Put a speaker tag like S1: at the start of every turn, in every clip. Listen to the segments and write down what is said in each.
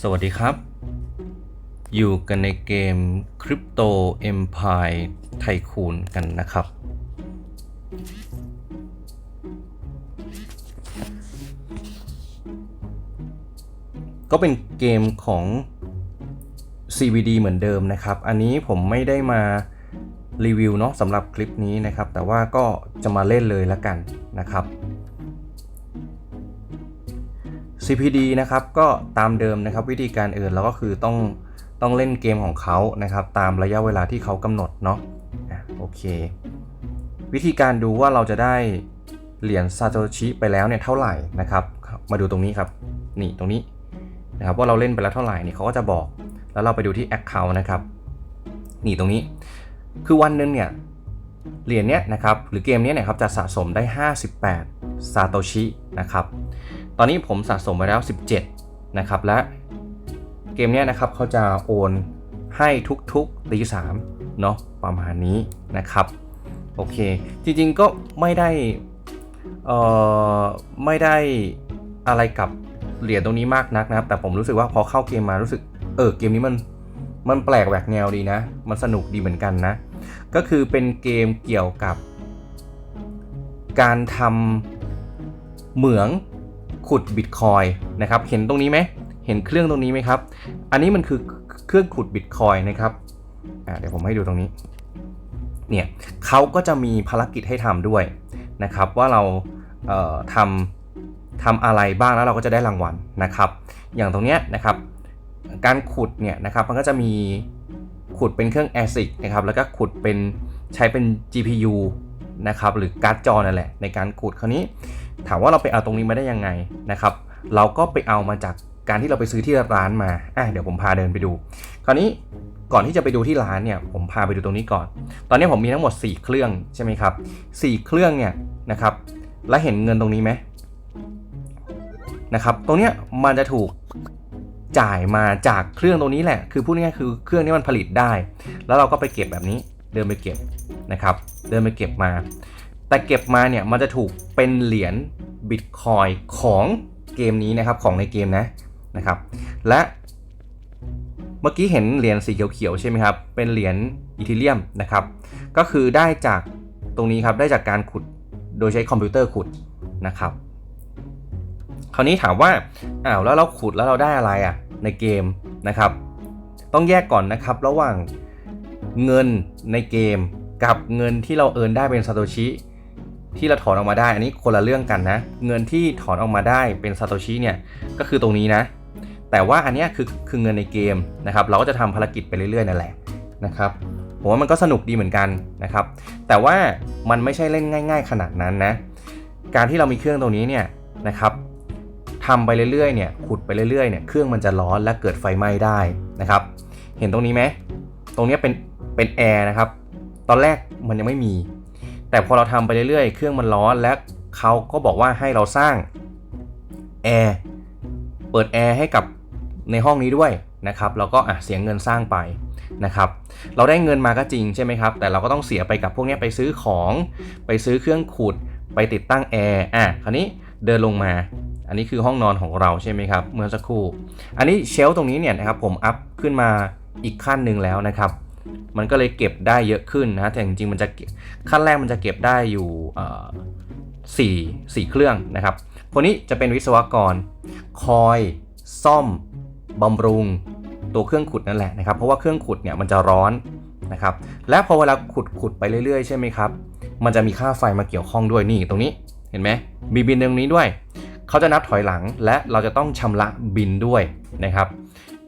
S1: สวัสดีครับ อยู่กันในเกม Crypto Empire Tycoon กันนะครับ ก็เป็นเกมของ CVD เหมือนเดิมนะครับ อันนี้ผมไม่ได้มารีวิวเนาะสำหรับคลิปนี้นะครับ แต่ว่าก็จะมาเล่นเลยละกันนะครับ CPD นะครับก็ตามเดิมนะครับวิธีการเอื่นเราก็คือต้องต้องเล่นเกมของเขานะครับ ตามระยะเวลาที่เขากำหนดเนาะโอเค วิธีการดูว่าเราจะได้เหรียญซาโตชิไปแล้วเนี่ยเท่าไหร่นะครับ มาดูตรงนี้ครับ นี่ตรงนี้นะครับว่าเราเล่นไปแล้วเท่าไหร่นี่เขาก็จะบอก แล้วเราไปดูที่ Account นะครับนี่ตรงนี้ คือวันนึงเนี่ยเหรียญเนี้ยนะครับหรือเกมเนี้ยเนี่ยครับจะสะสมได้ 58ซาโตชินะครับ ตอนนี้ผมสะสมไปแล้ว 17 นะครับ และเกมนี้นะครับเขาจะโอนให้ทุกๆตีสามเนาะประมาณนี้นะครับ โอเค จริงๆก็ไม่ได้เอ่อไม่ได้อะไรกับเหรียญตรงนี้มากนักนะครับ แต่ผมรู้สึกว่าพอเข้าเกมมารู้สึกเออเกมนี้มันมันแปลกแหวกแนวดีนะ มันสนุกดีเหมือนกันนะ ก็คือเป็นเกมเกี่ยวกับ การทำเหมือง ขุดบิตคอยนะครับ เห็นตรงนี้ไหม เห็นเครื่องตรงนี้ไหมครับ อันนี้มันคือเครื่องขุดบิตคอยนะครับ เดี๋ยวผมให้ดูตรงนี้ เนี่ยเขาก็จะมีภารกิจให้ทำด้วยนะครับ ว่าเราเทำทำอะไรบ้างแล้วเราก็จะได้รางวัลนะครับ อย่างตรงเนี้ยนะครับ การขุดเนี่ยนะครับมันก็จะมีขุดเป็นเครื่อง ASIC นะครับ แล้วก็ขุดเป็นใช้เป็น GPU นะครับ หรือการ์ดจอนั่นแหละในการขุดคราวนี้ ถามว่าเราไปเอาตรงนี้มาได้ยังไงนะครับ เราก็ไปเอามาจากการที่เราไปซื้อที่ร้านมาอะเดี๋ยวผมพาเดินไปดู คราวนี้ก่อนที่จะไปดูที่ร้านเนี่ย ผมพาไปดูตรงนี้ก่อน ตอนนี้ผมมีทั้งหมด 4 เครื่องใช่ไหมครับ4เครื่องเนี่ยนะครับ แล้วเห็นเงินตรงนี้ไหมนะครับ ตรงเนี้ยมันจะถูกจ่ายมาจากเครื่องตรงนี้แหละ คือพูดง่ายๆคือเครื่องนี้มันผลิตได้ แล้วเราก็ไปเก็บแบบนี้ เดินไปเก็บนะครับ เดินไปเก็บมา แต่เก็บมาเนี่ยมันจะถูกเป็นเหรียญบิตคอยของเกมนี้นะครับของในเกมนะนะครับ และเมื่อกี้เห็นเหรียญสีเขียวๆใช่ไหมครับ เป็นเหรียญอีเทเรียมนะครับ ก็คือได้จากตรงนี้ครับได้จากการขุดโดยใช้คอมพิวเตอร์ขุดนะครับ คราวนี้ถามว่าอ้าวแล้วเราขุดแล้วเราได้อะไรอะในเกมนะครับ ต้องแยกก่อนนะครับระหว่างเงินในเกมกับเงินที่เราเอินได้เป็นซาโตชิ ที่เราถอนออกมาได้ อันนี้คนละเรื่องกันนะ เงินที่ถอนออกมาได้เป็นซาโตชิเนี่ยก็คือตรงนี้นะ แต่ว่าอันนี้คือคือเงินในเกมนะครับ เราก็จะทำภารกิจไปเรื่อยๆนั่นแหละนะครับผมว่ามันก็สนุกดีเหมือนกันนะครับ แต่ว่ามันไม่ใช่เล่นง่าย ๆ ขนาดนั้นนะ การที่เรามีเครื่องตรงนี้เนี่ยนะครับทำไปเรื่อยๆเนี่ยขุดไปเรื่อยๆเนี่ยเครื่องมันจะร้อนและเกิดไฟไหม้ได้นะครับ เห็นตรงนี้ไหมตรงนี้เป็นเป็นแอร์นะครับ ตอนแรกมันยังไม่มี แต่พอเราทำไปเรื่อยๆ เครื่องมันร้อนและเขาก็บอกว่าให้เราสร้างแอร์เปิดแอร์ให้กับในห้องนี้ด้วยนะครับแล้วก็อะเสียเงินสร้างไปนะครับเราได้เงินมาก็จริงใช่ไหมครับ แต่เราก็ต้องเสียไปกับพวกนี้ไปซื้อของไปซื้อเครื่องขุดไปติดตั้งแอร์อะคราวนี้เดินลงมา อันนี้คือห้องนอนของเราใช่ไหมครับ เมื่อสักครู่ อันนี้เชลฟ์ตรงนี้เนี่ยนะครับผมอัพขึ้นมาอีกขั้นหนึ่งแล้วนะครับ มันก็เลยเก็บได้เยอะขึ้นนะแต่จริงๆมันจะขั้นแรกมันจะเก็บได้อยู่สี่สี่เครื่องนะครับ คนนี้จะเป็นวิศวกร คอยซ่อมบำรุงตัวเครื่องขุดนั่นแหละนะครับ เพราะว่าเครื่องขุดเนี่ยมันจะร้อนนะครับ และพอเวลาขุดขุดไปเรื่อยๆ ใช่ไหมครับ มันจะมีค่าไฟมาเกี่ยวข้องด้วยนี่ตรงนี้เห็นไหมมีบินตรงนี้ด้วย เขาจะนับถอยหลังและเราจะต้องชำระบินด้วยนะครับ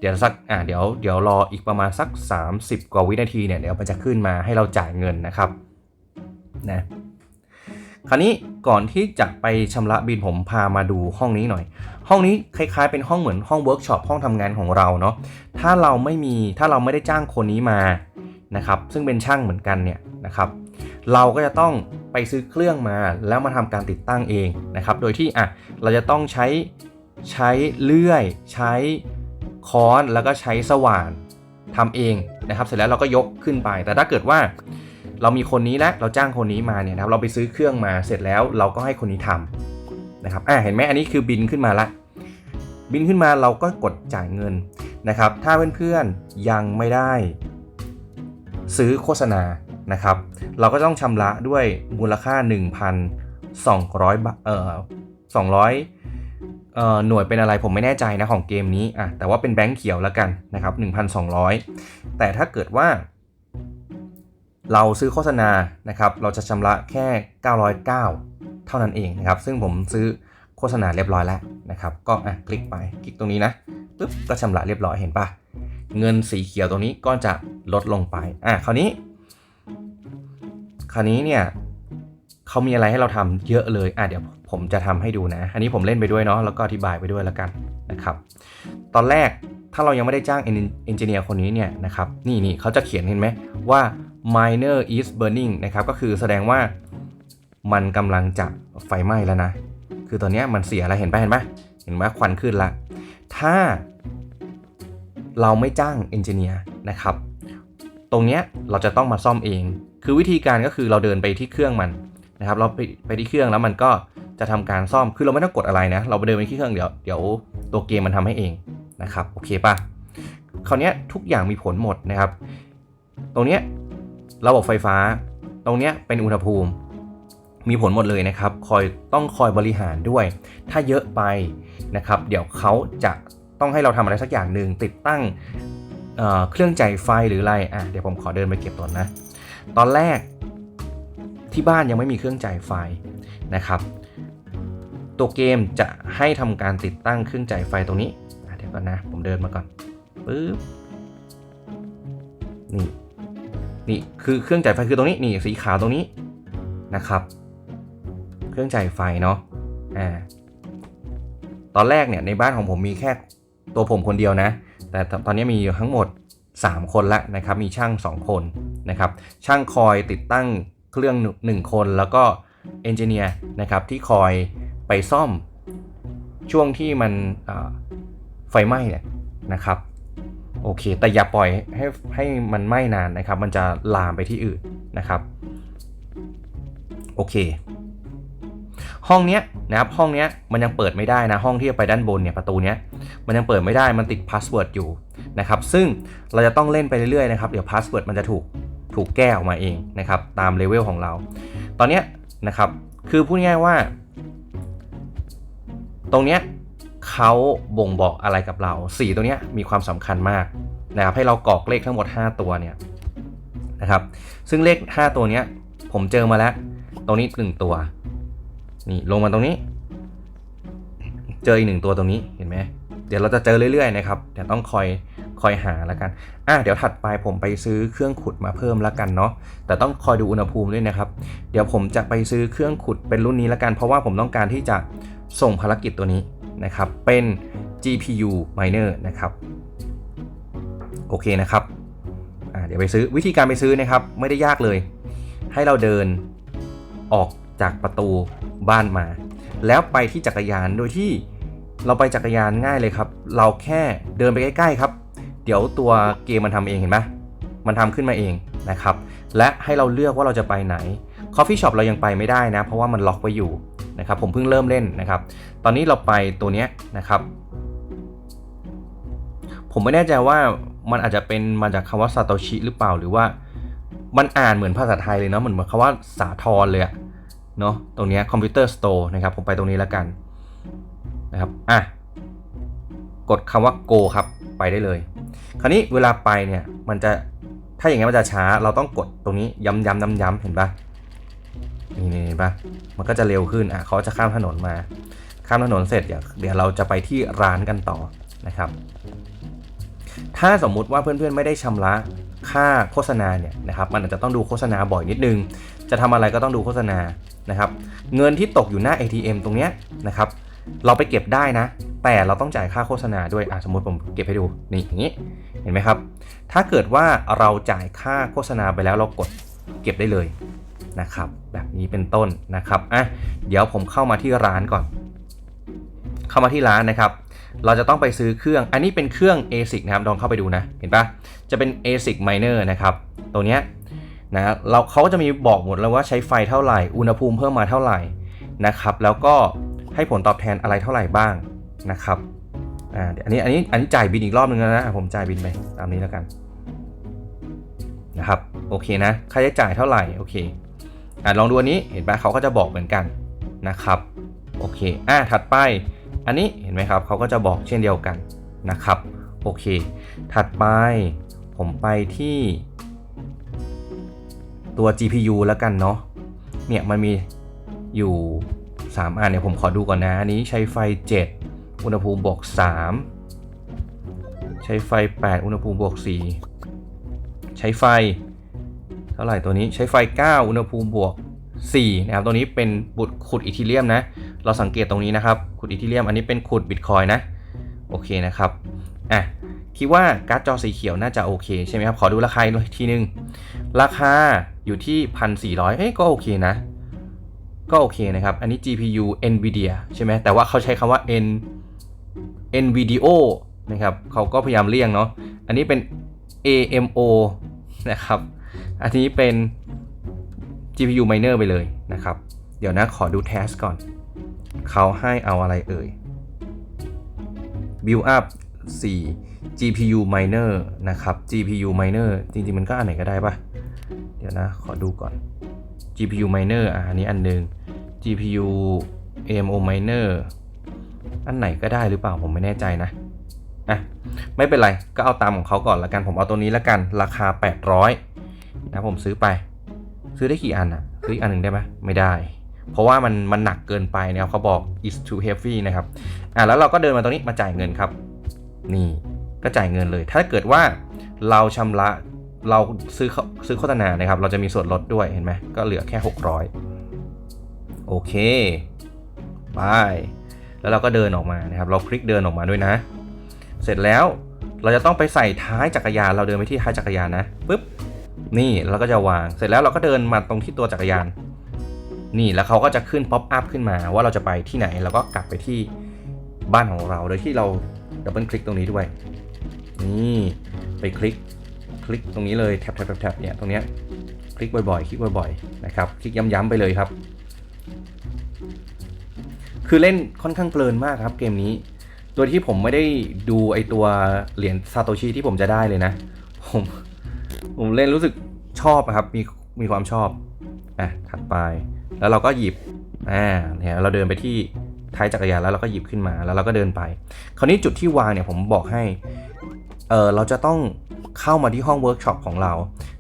S1: เดี๋ยวสักอ่าเดี๋ยวเดี๋ยวรออีกประมาณสัก 30 กว่าวินาทีเนี่ยเดี๋ยวมันจะขึ้นมาให้เราจ่ายเงินนะครับนะคราวนี้ก่อนที่จะไปชำระบินผมพามาดูห้องนี้หน่อย ห้องนี้คล้ายๆเป็นห้องเหมือนห้องเวิร์กช็อปห้องทำงานของเราเนาะถ้าเราไม่มีถ้าเราไม่ได้จ้างคนนี้มานะครับซึ่งเป็นช่างเหมือนกันเนี่ยนะครับเราก็จะต้องไปซื้อเครื่องมาแล้วมาทำการติดตั้งเองนะครับโดยที่อะเราจะต้องใช้ใช้เลื่อยใช้ ค้อนแล้วก็ใช้สว่านทำเองนะครับ เสร็จแล้วเราก็ยกขึ้นไป แต่ถ้าเกิดว่าเรามีคนนี้แล้วเราจ้างคนนี้มาเนี่ยนะครับเราไปซื้อเครื่องมาเสร็จแล้วเราก็ให้คนนี้ทำนะครับอะเห็นไหมอันนี้คือบินขึ้นมาละบินขึ้นมาเราก็กดจ่ายเงินนะครับ ถ้าเพื่อนๆยังไม่ได้ ซื้อโฆษณานะครับ เราก็ต้องชำระด้วยมูลค่า 1,200บาทเอ่อ200เอ่อ หน่วยเป็นอะไรผมไม่แน่ใจนะของเกมนี้อะแต่ว่าเป็นแบงค์เขียวแล้วกันนะครับ1,200 แต่ถ้าเกิดว่า เราซื้อโฆษณานะครับเราจะชำระแค่ 909 เท่านั้นเองนะครับซึ่งผมซื้อโฆษณาเรียบร้อยแล้วนะครับก็อะคลิกไปคลิกตรงนี้นะปุ๊บก็ชำระเรียบร้อยเห็นปะเงินสีเขียวตรงนี้ก็จะลดลงไปอะคราวนี้ คราวนี้เนี่ย เขามีอะไรให้เราทำเยอะเลยอะเดี๋ยวผมจะทำให้ดูนะ อันนี้ผมเล่นไปด้วยเนาะแล้วก็อธิบายไปด้วยแล้วกันนะครับ ตอนแรกถ้าเรายังไม่ได้จ้างเอนจิเนียร์คนนี้เนี่ยนะครับนี่นี่เขาจะเขียนเห็นไหมว่า miner is burning นะครับก็คือแสดงว่ามันกำลังจะไฟไหม้แล้วนะ คือตอนนี้มันเสียแล้วเห็นปะเห็นปะเห็นว่าควันขึ้นละ ถ้าเราไม่จ้างเอนจิเนียร์นะครับ ตรงเนี้ยเราจะต้องมาซ่อมเอง คือวิธีการก็คือเราเดินไปที่เครื่องมัน นะครับเราไปไปที่เครื่องแล้วมันก็จะทำการซ่อมคือเราไม่ต้องกดอะไรนะ เราไปเดินไปที่เครื่องเดี๋ยวเดี๋ยวตัวเกมมันทำให้เองนะครับโอเคปะคราวนี้ทุกอย่างมีผลหมดนะครับ ตรงเนี้ยระบบไฟฟ้า ตรงเนี้ยเป็นอุณหภูมิ มีผลหมดเลยนะครับ คอยต้องคอยบริหารด้วย ถ้าเยอะไปนะครับ เดี๋ยวเขาจะต้องให้เราทำอะไรสักอย่างหนึ่งติดตั้งเเครื่องจ่ายไฟหรืออะไรอะเดี๋ยวผมขอเดินไปเก็บตัวนะ ตอนแรก ที่บ้านยังไม่มีเครื่องจ่ายไฟนะครับ ตัวเกมจะให้ทำการติดตั้งเครื่องจ่ายไฟตรงนี้เดี๋ยวก่อนนะ ผมเดินมาก่อนปึ๊บนี่นี่คือเครื่องจ่ายไฟคือตรงนี้นี่สีขาวตรงนี้นะครับ เครื่องจ่ายไฟเนาะอ่าตอนแรกเนี่ยในบ้านของผมมีแค่ตัวผมคนเดียวนะ แต่ตอนนี้มีทั้งหมด 3 คนละนะครับ มีช่าง 2 คนนะครับ ช่างคอยติดตั้ง เครื่อง1คนแล้วก็เอนจิเนียร์นะครับที่คอยไปซ่อมช่วงที่มันไฟไหม้เนี่ยนะครับโอเค แต่อย่าปล่อยให้ให้มันไหม้นานนะครับ มันจะลามไปที่อื่นนะครับโอเค ห้องเนี้ยนะครับห้องเนี้ยมันยังเปิดไม่ได้นะห้องที่จะไปด้านบนเนี่ยประตูเนี้ยมันยังเปิดไม่ได้มันติดพาสเวิร์ดอยู่นะครับซึ่งเราจะต้องเล่นไปเรื่อยๆนะครับเดี๋ยวพาสเวิร์ดมันจะถูก ถูกแก้ออกมาเองนะครับตามเลเวลของเรา ตอนนี้นะครับคือพูดง่ายว่า ตรงเนี้ยเขาบ่งบอกอะไรกับเราสีตัวเนี้ยมีความสำคัญมากนะครับให้เรากรอกเลขทั้งหมด 5 ตัวเนี่ยนะครับซึ่งเลข 5 ตัวเนี้ยผมเจอมาแล้ว ตรงนี้ 1 ตัวนี่ลงมาตรงนี้ เจออีกหนึ่งตัวตรงนี้เห็นไหมเดี๋ยวเราจะเจอเรื่อยๆนะครับเดี๋ยวต้องคอย คอยหาแล้วกันอะเดี๋ยวถัดไปผมไปซื้อเครื่องขุดมาเพิ่มแล้วกันเนาะแต่ต้องคอยดูอุณหภูมิด้วยนะครับ เดี๋ยวผมจะไปซื้อเครื่องขุดเป็นรุ่นนี้แล้วกัน เพราะว่าผมต้องการที่จะส่งภารกิจตัวนี้นะครับ เป็น GPU miner นะครับโอเคนะครับอะเดี๋ยวไปซื้อวิธีการไปซื้อนะครับไม่ได้ยากเลย ให้เราเดินออกจากประตูบ้านมา แล้วไปที่จักรยานโดยที่เราไปจักรยานง่ายเลยครับ เราแค่เดินไปใกล้ๆครับ เดี๋ยวตัวเกมมันทำเองเห็นไหมมันทำขึ้นมาเองนะครับ และให้เราเลือกว่าเราจะไปไหน Coffee Shop เรายังไปไม่ได้นะ เพราะว่ามันล็อกไว้อยู่นะครับ ผมเพิ่งเริ่มเล่นนะครับ ตอนนี้เราไปตัวเนี้ยนะครับ ผมไม่แน่ใจว่ามันอาจจะเป็นมาจากคำว่าซาโตชิหรือเปล่าหรือว่ามันอ่านเหมือนภาษาไทยเลยเนาะเหมือนคำว่าสาทรเลยอะเนาะตรงนี้คอมพิวเตอร์สโตร์นะครับผมไปตรงนี้แล้วกันนะครับอะกดคำว่า go ครับ ไปได้เลย คราวนี้เวลาไปเนี่ยมันจะถ้าอย่างงี้มันจะช้า เราต้องกดตรงนี้ย้ำย้ำย้ำย้ำเห็นปะนี่นี่เห็นปะมันก็จะเร็วขึ้นอะเขาจะข้ามถนนมา ข้ามถนนเสร็จเดี๋ยวเดี๋ยวเราจะไปที่ร้านกันต่อนะครับ ถ้าสมมุติว่าเพื่อนๆไม่ได้ชำระค่าโฆษณาเนี่ยนะครับ มันอาจจะต้องดูโฆษณาบ่อยนิดนึง จะทำอะไรก็ต้องดูโฆษณานะครับ เงินที่ตกอยู่หน้า ATM ตรงเนี้ยนะครับ เราไปเก็บได้นะ แต่เราต้องจ่ายค่าโฆษณาด้วยอะสมมติผมเก็บให้ดูนี่อย่างนี้เห็นไหมครับ ถ้าเกิดว่าเราจ่ายค่าโฆษณาไปแล้วเรากดเก็บได้เลยนะครับ แบบนี้เป็นต้นนะครับอะเดี๋ยวผมเข้ามาที่ร้านก่อน เข้ามาที่ร้านนะครับ เราจะต้องไปซื้อเครื่องอันนี้เป็นเครื่อง ASIC นะครับลองเข้าไปดูนะ เห็นปะจะเป็น ASIC miner นะครับ ตัวเนี้ยนะเราเขาจะมีบอกหมดแล้วว่าใช้ไฟเท่าไหร่ อุณหภูมิเพิ่มมาเท่าไหร่นะครับ แล้วก็ ให้ผลตอบแทนอะไรเท่าไหร่บ้างนะครับอ่าเดี๋ยวอันนี้อันนี้อันนี้จ่ายบินอีกรอบนึงแล้วนะผมจ่ายบินไปตามนี้แล้วกันนะครับโอเคนะค่าใช้จ่ายเท่าไหร่โอเคอะลองดูอันนี้เห็นไหมเขาก็จะบอกเหมือนกันนะครับโอเคอะถัดไป อันนี้เห็นไหมครับเขาก็จะบอกเช่นเดียวกันนะครับโอเค ถัดไปผมไปที่ ตัว GPU แล้วกันเนาะเนี่ยมันมีอยู่ 3อันเนี่ยผมขอดูก่อนนะอันนี้ใช้ไฟ 7 อุณหภูมิบวก3 ใช้ไฟ 8 อุณหภูมิบวก4 ใช้ไฟ เท่าไหร่ตัวนี้ใช้ไฟ 9 อุณหภูมิบวก4นะครับตัวนี้เป็นบุตรขุดอีทีเรียมนะ เราสังเกตตรงนี้นะครับ ขุดอีทีเรียม อันนี้เป็นขุดบิตคอยนะ โอเคนะครับ อะ คิดว่าการ์ดจอสีเขียวน่าจะโอเคใช่ไหมครับ ขอดูราคาอีกทีนึง ราคาอยู่ที่ 1,400 เอ้ยก็โอเคนะ ก็โอเคนะครับ อันนี้ GPU NVIDIA ใช่ไหมแต่ว่าเขาใช้คำว่า N NVIDIO นะครับเขาก็พยายามเลี่ยงเนาะ อันนี้เป็น AMO นะครับ อันนี้เป็น GPU miner ไปเลยนะครับ เดี๋ยวนะขอดู test ก่อน เขาให้เอาอะไรเอ่ย build up 4 GPU miner นะครับ GPU miner จริงๆ มันก็อันไหนก็ได้ปะเดี๋ยวนะ ขอดูก่อน GPU miner อะอันนี้อันหนึ่ง GPU AMO miner อันไหนก็ได้หรือเปล่าผมไม่แน่ใจนะอะไม่เป็นไรก็เอาตามของเขาก่อนละกันผมเอาตัวนี้ละกันราคา 800นะผมซื้อไป ซื้อได้กี่อันอะซื้ออีกอันหนึ่งได้ไหมไม่ได้ เพราะว่ามันมันหนักเกินไปนะครับเขาบอก is too heavy นะครับอะแล้วเราก็เดินมาตรงนี้มาจ่ายเงินครับ นี่ก็จ่ายเงินเลย ถ้าเกิดว่าเราชำระ เราซื้อเขาซื้อโฆษณานะครับ เราจะมีส่วนลดด้วยเห็นไหมก็เหลือแค่ 600 โอเคไปแล้วเราก็เดินออกมานะครับ เราคลิกเดินออกมาด้วยนะ เสร็จแล้วเราจะต้องไปใส่ท้ายจักรยาน เราเดินไปที่ท้ายจักรยานนะปุ๊บนี่เราก็จะวางเสร็จแล้วเราก็เดินมาตรงที่ตัวจักรยาน นี่แล้วเขาก็จะขึ้นป๊อปอัพขึ้นมา ว่าเราจะไปที่ไหนเราก็กลับไปที่บ้านของเราโดยที่เราดับเบิลคลิกตรงนี้ด้วย นี่ไปคลิก ลิกตรงนี้เลยแท็บแท็บแท็บเนี่ยตรงเนี้ยคลิกบ่อยๆ คลิกบ่อยๆนะครับคลิกย้ำๆไปเลยครับ คือเล่นค่อนข้างเพลินมากครับเกมนี้โดยที่ผมไม่ได้ดูไอตัวเหรียญซาโตชิที่ผมจะได้เลยนะผมผมเล่นรู้สึกชอบอะครับมีมีความชอบอะถัดไป แล้วเราก็หยิบอ่าเนี่ยเราเดินไปที่ท้ายจักรยานแล้วเราก็หยิบขึ้นมาแล้วเราก็เดินไป คราวนี้จุดที่วางเนี่ยผมบอกให้ เออเราจะต้องเข้ามาที่ห้องเวิร์กช็อปของเรา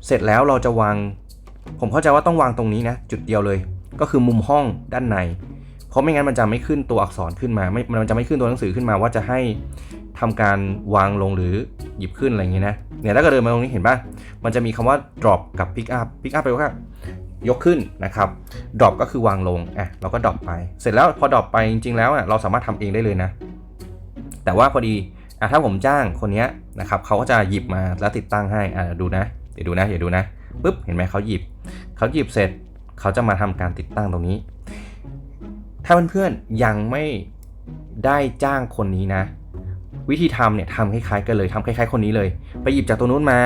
S1: เสร็จแล้วเราจะวาง ผมเข้าใจว่าต้องวางตรงนี้นะ จุดเดียวเลย ก็คือมุมห้องด้านใน เพราะไม่งั้นมันจะไม่ขึ้นตัวอักษรขึ้นมาไม่มันจะไม่ขึ้นตัวหนังสือขึ้นมาว่าจะให้ทำการวางลงหรือหยิบขึ้นอะไรอย่างเงี้ยนะ เนี่ยถ้าเกิดเดินมาตรงนี้เห็นป่ะ มันจะมีคำว่า drop กับ pick up pick up แปลว่ายกขึ้นนะครับ drop ก็คือวางลง อะ เราก็ drop ไป เสร็จแล้วพอ drop ไปจริงๆแล้วอะ เราสามารถทำเองได้เลยนะ แต่ว่าพอดี อะถ้าผมจ้างคนนี้นะครับเขาก็จะหยิบมาแล้วติดตั้งให้อะดูนะเดี๋ยวดูนะเดี๋ยวดูนะปุ๊บเห็นไหมเขาหยิบเขาหยิบเสร็จเขาจะมาทำการติดตั้งตรงนี้ ถ้าเพื่อนๆยังไม่ได้จ้างคนนี้นะ วิธีทำเนี่ยทำคล้ายๆกันเลยทำคล้ายๆ คนนี้เลย ไปหยิบจากตัวนู้นมา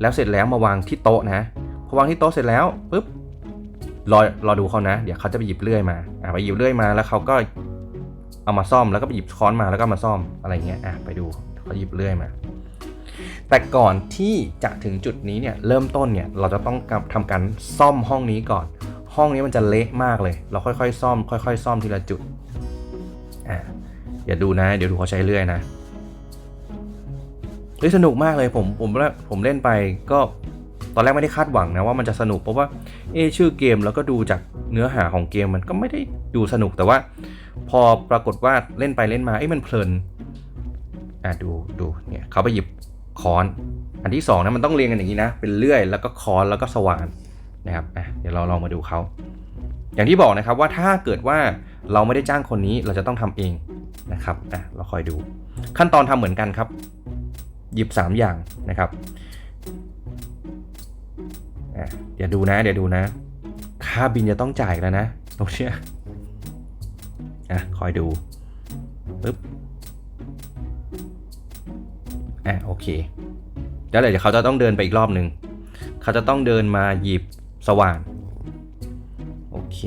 S1: แล้วเสร็จแล้วมาวางที่โต๊ะนะพอวางที่โต๊ะเสร็จแล้วปุ๊บรอรอดูเขานะ เดี๋ยวเขาจะไปหยิบเลื่อยมาอะไปหยิบเลื่อยมาแล้วเขาก็ เอามาซ่อมแล้วก็ไปหยิบค้อนมาแล้วก็มาซ่อมอะไรเงี้ยอะไปดูเขาหยิบเลื่อยมา แต่ก่อนที่จะถึงจุดนี้เนี่ยเริ่มต้นเนี่ยเราจะต้องทำการซ่อมห้องนี้ก่อน ห้องนี้มันจะเละมากเลย เราค่อยๆ ซ่อม ค่อย ๆ ซ่อมทีละจุดอ่าอย่าดูนะ เดี๋ยวดูเขาใช้เรื่อยนะเฮ้ยสนุกมากเลยผมผมผมเล่นไปก็ ตอนแรกไม่ได้คาดหวังนะว่ามันจะสนุกเพราะว่าเอชื่อเกมแล้วก็ดูจากเนื้อหาของเกมมันก็ไม่ได้ดูสนุกแต่ว่า พอปรากฏว่าเล่นไปเล่นมาเอ้มันเพลินอะดูดูเนี่ยเขาไปหยิบค้อน อันที่สองนะมันต้องเรียงกันอย่างนี้นะ เป็นเลื่อยแล้วก็ค้อนแล้วก็สว่านนะครับอะเดี๋ยวเราลองมาดูเขาอย่างที่บอกนะครับว่าถ้าเกิดว่าเราไม่ได้จ้างคนนี้เราจะต้องทำเองนะครับอะเราคอยดู ขั้นตอนทำเหมือนกันครับ หยิบ 3 อย่างนะครับ อะเดี๋ยวดูนะ เดี๋ยวดูนะ ค่าบินจะต้องจ่ายแล้วนะตรงเนี้ยอะคอยดูปึ๊บอะโอเค แล้วเดี๋ยวเขาจะต้องเดินไปอีกรอบหนึ่งเขาจะต้องเดินมาหยิบสว่านโอเค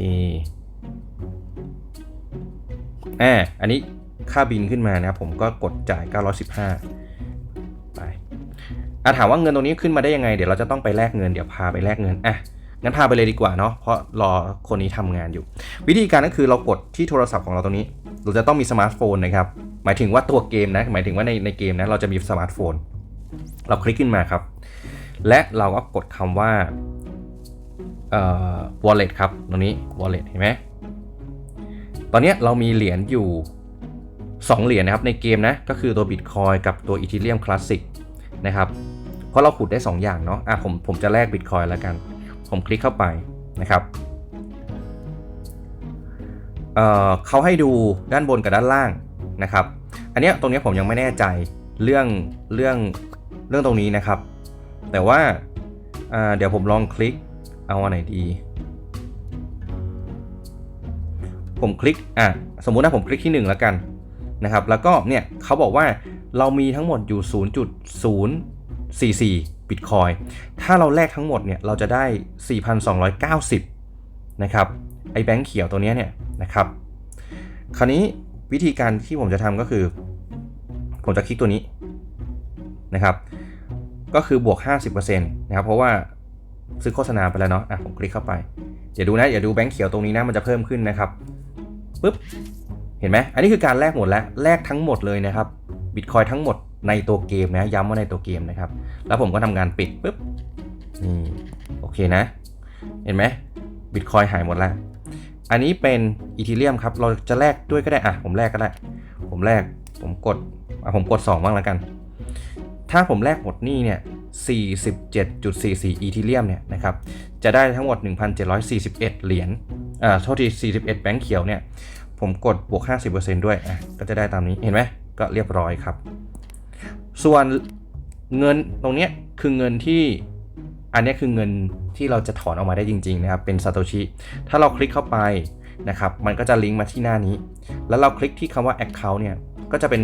S1: อ่าอันนี้ค่าบินขึ้นมานะครับผมก็กดจ่าย 915 อะถามว่าเงินตรงนี้ขึ้นมาได้ยังไง เดี๋ยวเราจะต้องไปแลกเงินเดี๋ยวพาไปแลกเงินอะงั้นพาไปเลยดีกว่าเนาะเพราะรอคนนี้ทำงานอยู่ วิธีการก็คือเรากดที่โทรศัพท์ของเราตรงนี้ เราจะต้องมีสมาร์ทโฟนนะครับหมายถึงว่าตัวเกมนะหมายถึงว่าในในเกมนะเราจะมีสมาร์ทโฟน เราคลิกขึ้นมาครับ และเราก็กดคำว่าเอ่อ wallet ครับตรงนี้ wallet เห็นไหมตอนนี้เรามีเหรียญอยู่ 2 เหรียญนะครับในเกมนะก็คือตัว Bitcoin กับตัว Ethereum Classic นะครับ ราะเราขุดได้ 2 อย่างเนาะอะผมผมจะแลก Bitcoin แล้วกัน ผมคลิกเข้าไปนะครับเอ่อเขาให้ดูด้านบนกับด้านล่างนะครับ อันเนี้ยตรงเนี้ยผมยังไม่แน่ใจเรื่องเรื่องเรื่องตรงนี้นะครับ แต่ว่าเดี๋ยวผมลองคลิกเอาอันไหนดี ผมคลิกอะสมมุตินะผมคลิกที่ 1 แล้วกันนะครับ แล้วก็เนี่ยเขาบอกว่าเรามีทั้งหมดอยู่ 44 Bitcoin ถ้าเราแลกทั้งหมดเนี่ยเราจะได้ 4,290 นะครับไอ้แบงค์เขียวตัวนี้เนี่ยนะครับคราวนี้วิธีการที่ผมจะทำก็คือ ผมจะคลิกตัวนี้นะครับก็คือบวก 50%นะครับเพราะว่าซื้อโฆษณาไปแล้วเนาะอะผมคลิกเข้าไปเดี๋ยวดูนะเดี๋ยวดูแบงค์เขียวตรงนี้นะมันจะเพิ่มขึ้นนะครับปุ๊บเห็นไหมอันนี้คือการแลกหมดแล้วแลกทั้งหมดเลยนะครับบิตคอยทั้งหมด ในตัวเกมนะย้ำว่าในตัวเกมนะครับ แล้วผมก็ทำงานปิดปุ๊บนี่โอเคนะ เห็นไหมบิตคอยหายหมดแล้ว อันนี้เป็นอีทีเรียมครับ เราจะแลกด้วยก็ได้อะผมแลกก็ได้ ผมแลกผมกดอะผมกด 2 บ้างแล้วกัน ถ้าผมแลกหมดนี่เนี่ย 47.44 อีทีเรียมเนี่ยนะครับ จะได้ทั้งหมด 1,741 เหรียญอ่าโทษที 41 แบงค์เขียวเนี่ย ผมกดบวก 50%ด้วยอะก็จะได้ตามนี้เห็นไหมก็เรียบร้อยครับ ส่วนเงินตรงเนี้ยคือเงินที่อันนี้คือเงินที่เราจะถอนออกมาได้จริง ๆ นะครับ เป็นซาโตชิถ้าเราคลิกเข้าไปนะครับ มันก็จะลิงก์มาที่หน้านี้ แล้วเราคลิกที่คำว่า Account เนี่ย ก็จะเป็น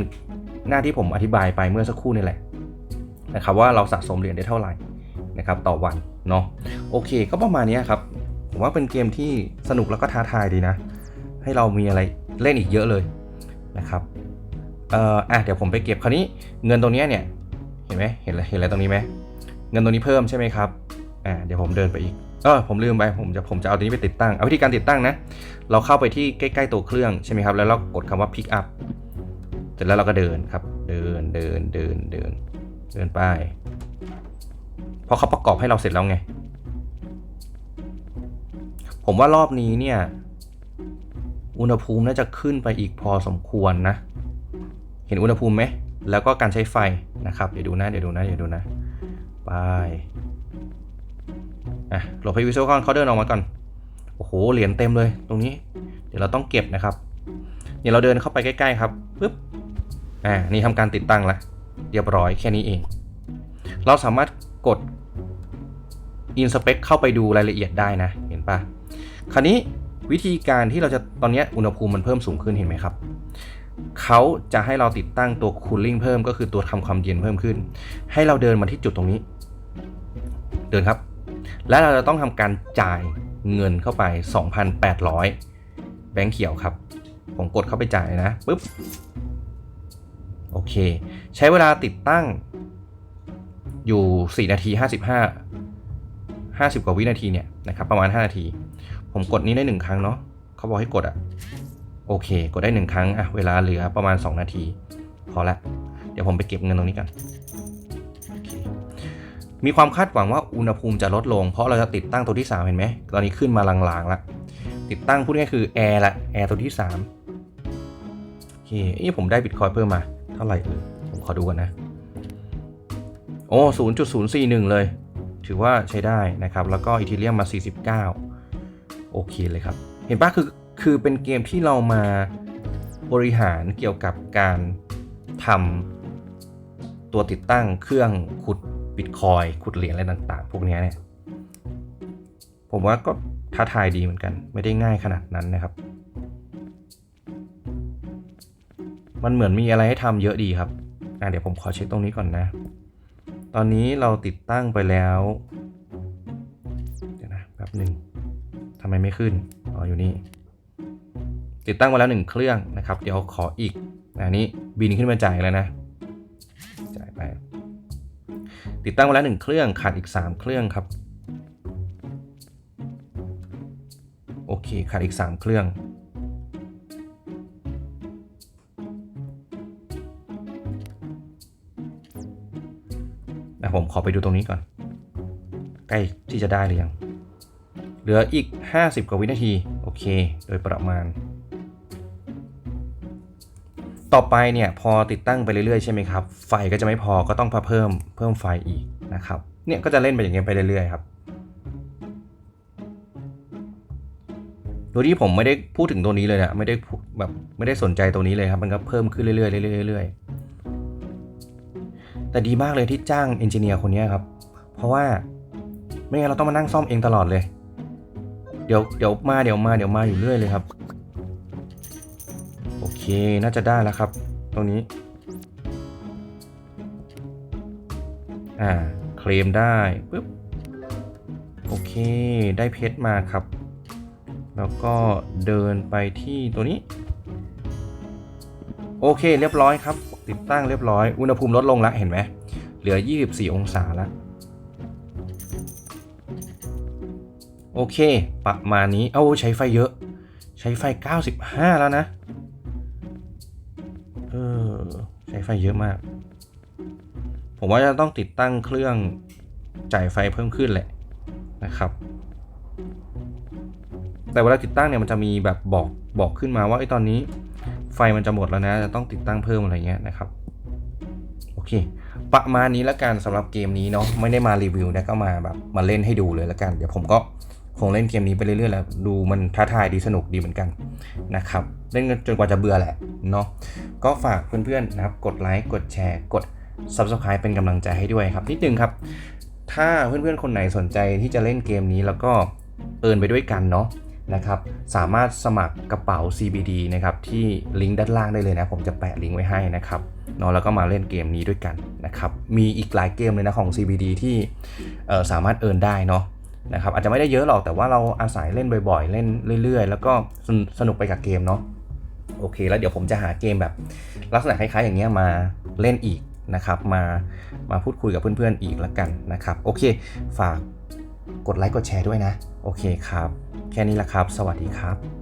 S1: หน้าที่ผมอธิบายไปเมื่อสักครู่นี่แหละนะครับว่าเราสะสมเหรียญได้เท่าไหร่นะครับต่อวันเนาะโอเค ก็ประมาณนี้ครับ ผมว่าเป็นเกมที่สนุกแล้วก็ท้าทายดีนะ ให้เรามีอะไรเล่นอีกเยอะเลยนะครับ เอ่ออะเดี๋ยวผมไปเก็บคราวนี้เงินตรงนี้เนี่ยเห็นไหมเห็นอะไรเห็นอะไรตรงนี้ไหมเงินตรงนี้เพิ่มใช่ไหมครับอ่าเดี๋ยวผมเดินไปอีกเออผมลืมไปผมจะผมจะเอาตัวนี้ไปติดตั้งเอาวิธีการติดตั้งนะ เราเข้าไปที่ใกล้ๆตัวเครื่องใช่ไหมครับ แล้วเรากดคำว่า pick up เสร็จแล้วเราก็เดินครับ เดินเดินเดินเดินเดินไปพอเขาประกอบให้เราเสร็จแล้วไง ผมว่ารอบนี้เนี่ย อุณหภูมิน่าจะขึ้นไปอีกพอสมควรนะ เห็นอุณหภูมิไหม แล้วก็การใช้ไฟนะครับ เดี๋ยวดูนะ เดี๋ยวดูนะ เดี๋ยวดูนะ ไป อะ หลบให้วิศวกรเขาเดินออกมาก่อน โอ้โห เหรียญเต็มเลย ตรงนี้ เดี๋ยวเราต้องเก็บนะครับเดี๋ยวเราเดินเข้าไปใกล้ ๆ ครับ ปึ๊บ อ่า นี่ทำการติดตั้งละ เรียบร้อยแค่นี้เอง เราสามารถกด inspect เข้าไปดูรายละเอียดได้นะ เห็นปะคราวนี้วิธีการที่เราจะตอนนี้อุณหภูมิมันเพิ่มสูงขึ้นเห็นไหมครับ เขาจะให้เราติดตั้งตัว cooling เพิ่มก็คือตัวทำความเย็นเพิ่มขึ้น ให้เราเดินมาที่จุดตรงนี้ เดินครับ และเราจะต้องทำการจ่ายเงินเข้าไป 2,800 แบงค์เขียวครับ ผมกดเข้าไปจ่ายนะปุ๊บโอเค ใช้เวลาติดตั้งอยู่ 4 นาที 55 50 กว่าวินาทีเนี่ยนะครับประมาณ 5 นาที ผมกดนี้ได้ 1 ครั้งเนาะเขาบอกให้กดอะ โอเค กดได้ 1 ครั้งอะเวลาเหลือประมาณ 2 นาที พอละ เดี๋ยวผมไปเก็บเงินตรงนี้กัน มีความคาดหวังว่าอุณหภูมิจะลดลง เพราะเราจะติดตั้งตัวที่ 3 เห็นไหม ตอนนี้ขึ้นมาลางๆละติดตั้งพูดง่ายคือแอร์ละแอร์ตัวที่3โอเคเอ้ผมได้บิตคอยเพิ่มมา เท่าไหร่เออผมขอดูกันนะ โอ้0.041เลย ถือว่าใช้ได้นะครับ แล้วก็อีทีเรียมมา 49 โอเคเลยครับ เห็นปะคือ คือเป็นเกมที่เรามาบริหารเกี่ยวกับการทำตัวติดตั้งเครื่องขุดบิตคอยขุดเหรียญอะไรต่างๆ พวกนี้เนี่ย ผมว่าก็ท้าทายดีเหมือนกัน ไม่ได้ง่ายขนาดนั้นนะครับ มันเหมือนมีอะไรให้ทำเยอะดีครับอะเดี๋ยวผมขอเช็คตรงนี้ก่อนนะ ตอนนี้เราติดตั้งไปแล้ว เดี๋ยวนะแป๊บหนึ่งทำไมไม่ขึ้น อ๋ออยู่นี่ ติดตั้งมาแล้วหนึ่งเครื่องนะครับ เดี๋ยวขออีกอันนี้บินขึ้นมาจ่ายแล้วนะจ่ายไปติดตั้งมาแล้วหนึ่งเครื่องขาดอีก 3 เครื่องครับโอเคขาดอีก 3 เครื่องนะผมขอไปดูตรงนี้ก่อน ใกล้ที่จะได้หรือยัง เหลืออีก 50 กว่าวินาที โอเค โดยประมาณ ต่อไปเนี่ยพอติดตั้งไปเรื่อยๆใช่ไหมครับไฟก็จะไม่พอก็ต้องเพิ่มเพิ่มไฟอีกนะครับเนี่ยก็จะเล่นไปอย่างเงี้ยไปเรื่อยๆครับโดยที่ผมไม่ได้พูดถึงตัวนี้เลยนะไม่ได้แบบไม่ได้สนใจตัวนี้เลยครับ มันก็เพิ่มขึ้นเรื่อยๆเรื่อยๆแต่ดีมากเลยที่จ้างเอนจิเนียร์คนนี้ครับ เพราะว่าไม่งั้นเราต้องมานั่งซ่อมเองตลอดเลย เดี๋ยวเดี๋ยวมาเดี๋ยวมาเดี๋ยวมาอยู่เรื่อยเลยครับ เคน่าจะได้แล้วครับ ตรงนี้ อ่า เคลมได้ปึ๊บโอเค ได้เพชรมาครับ แล้วก็เดินไปที่ตัวนี้ โอเค เรียบร้อยครับ ติดตั้งเรียบร้อย อุณหภูมิลดลงแล้วเห็นไหม เหลือ 24 องศาแล้วโอเค ประมาณนี้ เอ้าใช้ไฟเยอะ ใช้ไฟ 95 แล้วนะ ไฟเยอะมาก ผมว่าจะต้องติดตั้งเครื่องจ่ายไฟเพิ่มขึ้นแหละนะครับ แต่เวลาติดตั้งเนี่ยมันจะมีแบบบอกบอกขึ้นมาว่าไอ้ตอนนี้ไฟมันจะหมดแล้วนะจะต้องติดตั้งเพิ่มอะไรเงี้ยนะครับโอเค ประมาณนี้แล้วกันสำหรับเกมนี้เนาะไม่ได้มารีวิวนะก็มาแบบมาเล่นให้ดูเลยแล้วกัน เดี๋ยวผมก็ คงเล่นเกมนี้ไปเรื่อยๆแล้วดูมันท้าทายดีสนุกดีเหมือนกันนะครับเล่นจนกว่าจะเบื่อแหละเนาะก็ฝากเพื่อนๆนะครับกดไลค์กดแชร์ กด Subscribe เป็นกำลังใจให้ด้วยครับนิดนึงครับถ้าเพื่อนๆคนไหนสนใจที่จะเล่นเกมนี้แล้วก็เอินไปด้วยกันเนาะนะครับสามารถสมัครกระเป๋า CBD นะครับที่ลิงก์ด้านล่างได้เลยนะ ผมจะแปะลิงก์ไว้ให้นะครับเนาะแล้วก็มาเล่นเกมนี้ด้วยกันนะครับมีอีกหลายเกมเลยนะของ CBD ที่สามารถเอินได้เนาะ นะครับอาจจะไม่ได้เยอะหรอกแต่ว่าเราอาศัยเล่นบ่อยๆ เล่นเรื่อย ๆ แล้วก็สนสนุกไปกับเกมเนาะโอเค แล้วเดี๋ยวผมจะหาเกมแบบ ลักษณะคล้ายๆ อย่างเงี้ยมาเล่นอีกนะครับมามาพูดคุยกับเพื่อนๆอีกแล้วกันนะครับโอเคฝากกดไลค์กดแชร์ด้วยนะ โอเคครับ แค่นี้ละครับ สวัสดีครับ